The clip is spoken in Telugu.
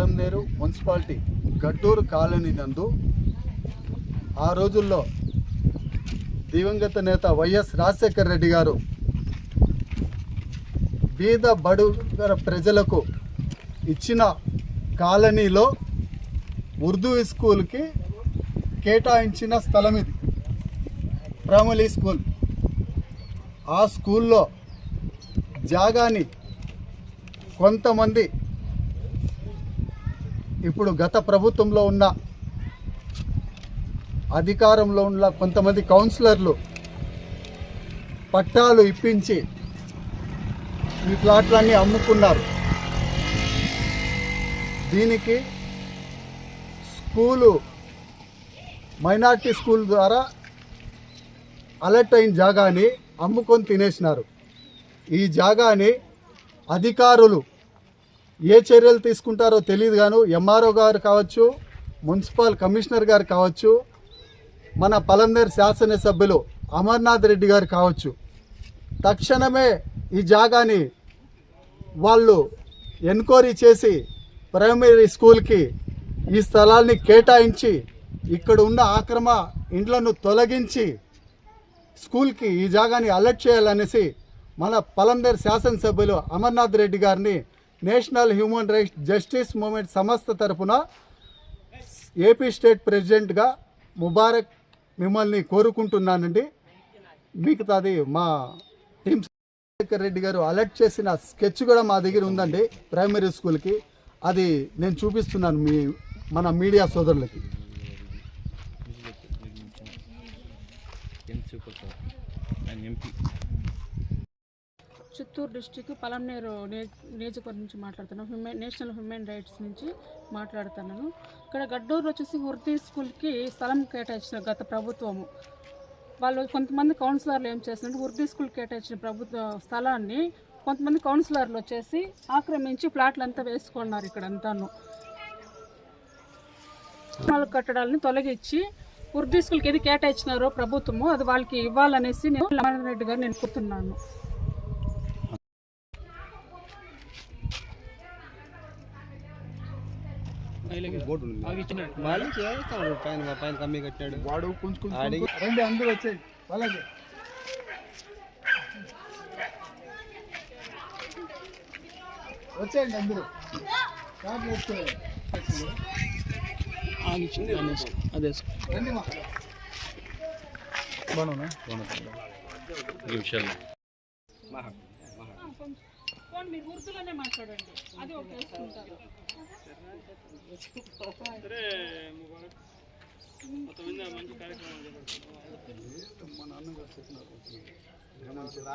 పలంనేరు మున్సిపాలిటీ గట్టూరు కాలనీ నందు ఆ రోజుల్లో దివంగత నేత వైఎస్ రాజశేఖర రెడ్డి గారు బీద బడుగర ప్రజలకు ఇచ్చిన కాలనీలో ఉర్దూ స్కూల్కి కేటాయించిన స్థలం ఇది. Primary school. ఆ స్కూల్లో జాగాని కొంతమంది ఇప్పుడు గత ప్రభుత్వంలో ఉన్న అధికారంలో ఉన్న కొంతమంది కౌన్సిలర్లు పట్టాలు ఇప్పించి ఈ ప్లాట్లన్నీ అమ్ముకున్నారు. దీనికి స్కూలు మైనార్టీ స్కూల్ ద్వారా అలర్ట్ అయిన జాగాని అమ్ముకొని తినేసినారు. ఈ జాగాని అధికారులు ఏ చర్యలు తీసుకుంటారో తెలియదు గాను ఎంఆర్ఓ గారు కావచ్చు మున్సిపల్ కమిషనర్ గారు కావచ్చు మన పలంనేరు శాసనసభ్యులు అమర్నాథ్ రెడ్డి గారు కావచ్చు. తక్షణమే ఈ జాగాని వాళ్ళు ఎన్క్వైరీ చేసి ప్రైమరీ స్కూల్కి ఈ స్థలాన్ని కేటాయించి ఇక్కడ ఉన్న ఆక్రమ ఇండ్లను తొలగించి స్కూల్కి ఈ జాగాని అలర్ట్ చేయాలనేసి మన పలందేర్ శాసనసభ్యులు అమర్నాథ్ రెడ్డి గారిని national human rights justice movement సంస్థ తరపున ఏపీ స్టేట్ ప్రెసిడెంట్గా ముబారక్ మిమ్మల్ని కోరుకుంటున్నానండి. మిగతాది మా టీమ్ శేఖర్ రెడ్డి గారు అలర్ట్ చేసిన స్కెచ్ కూడా మా దగ్గర ఉందండి ప్రైమరీ స్కూల్కి. అది నేను చూపిస్తున్నాను మీ మన మీడియా సోదరులకి. చిత్తూరు డిస్టిక్ పలంనేరు నియోజకవర్గం నుంచి మాట్లాడుతున్నాను. హ్యూమన్ నేషనల్ హ్యూమన్ రైట్స్ నుంచి మాట్లాడుతున్నాను. ఇక్కడ గడ్డూరు వచ్చేసి వృత్తి స్కూల్కి స్థలం కేటాయించిన గత ప్రభుత్వము. వాళ్ళు కొంతమంది కౌన్సిలర్లు ఏం చేస్తున్నారు? ఉర్దీ స్కూల్ కేటాయించిన ప్రభుత్వ స్థలాన్ని కొంతమంది కౌన్సిలర్లు వచ్చేసి ఆక్రమించి ప్లాట్లు అంతా వేసుకున్నారు ఇక్కడ అంతాను వాళ్ళ కట్టడాలని తొలగించి ఉర్దూ స్కూల్కి ఏది కేటాయించినారో ప్రభుత్వము అది వాళ్ళకి ఇవ్వాలనేసి నేను లమన్ గారు నేను కూర్తున్నాను. చేస్తాడు. పైన పైన కమ్మి కట్టాడు వాడు కొంచెం రండి అందరూ వచ్చేయండి అలాగే వచ్చేయండి అందరూ. వేసుకోండి. అదే రండి మా మీరు ఉర్దూలోనే మాట్లాడండి. అది ఒక వేసుకుంటారు మా నాన్నగారు చెప్పినారు